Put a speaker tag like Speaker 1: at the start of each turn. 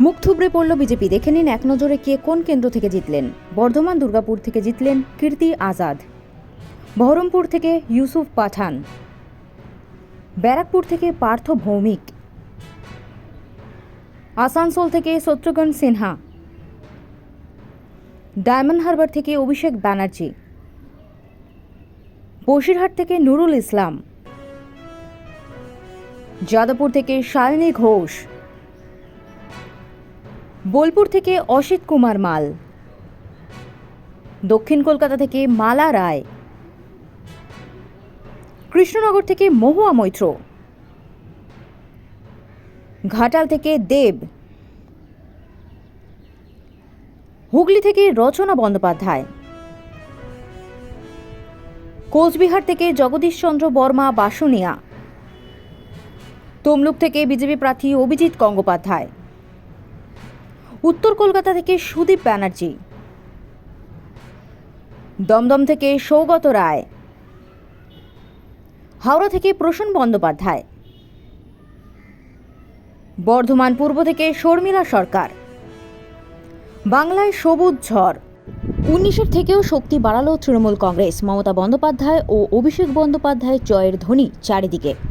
Speaker 1: মুখ থুবড়ে পড়ল বিজেপি। দেখে নিন এক নজরে কে কোন কেন্দ্র থেকে জিতলেন। বর্ধমান, দুর্গাপুর থেকে জিতলেন কীর্তি আজাদ। বহরমপুর থেকে ইউসুফ পাঠান। ব্যারাকপুর থেকে পার্থ ভৌমিক। আসানসোল থেকে শত্রুঘ্ন সিনহা। ডায়মন্ড হারবার থেকে অভিষেক ব্যানার্জি। বসিরহাট থেকে নুরুল ইসলাম। যাদবপুর থেকে শালিনী ঘোষ। বোলপুর থেকে অসিত কুমার মাল। দক্ষিণ কলকাতা থেকে মালা রায়। কৃষ্ণনগর থেকে মহুয়া মৈত্র। ঘাটাল থেকে দেব। হুগলি থেকে রচনা বন্দ্যোপাধ্যায়। কোচবিহার থেকে জগদীশচন্দ্র বর্মা বাসুনিয়া। তমলুক থেকে বিজেপি প্রার্থী অভিজিৎ গঙ্গোপাধ্যায়। উত্তর কলকাতা থেকে সুদীপ ব্যানার্জি। দমদম থেকে সৌগত রায়। হাওড়া থেকে প্রসূন বন্দ্যোপাধ্যায়। বর্ধমান পূর্ব থেকে শর্মিলা সরকার। বাংলায় সবুজ ঝড়। উনিশের থেকেও শক্তি বাড়ালো তৃণমূল কংগ্রেস, মমতা বন্দ্যোপাধ্যায় ও অভিষেক বন্দ্যোপাধ্যায় জয়ের ধ্বনি চারিদিকে।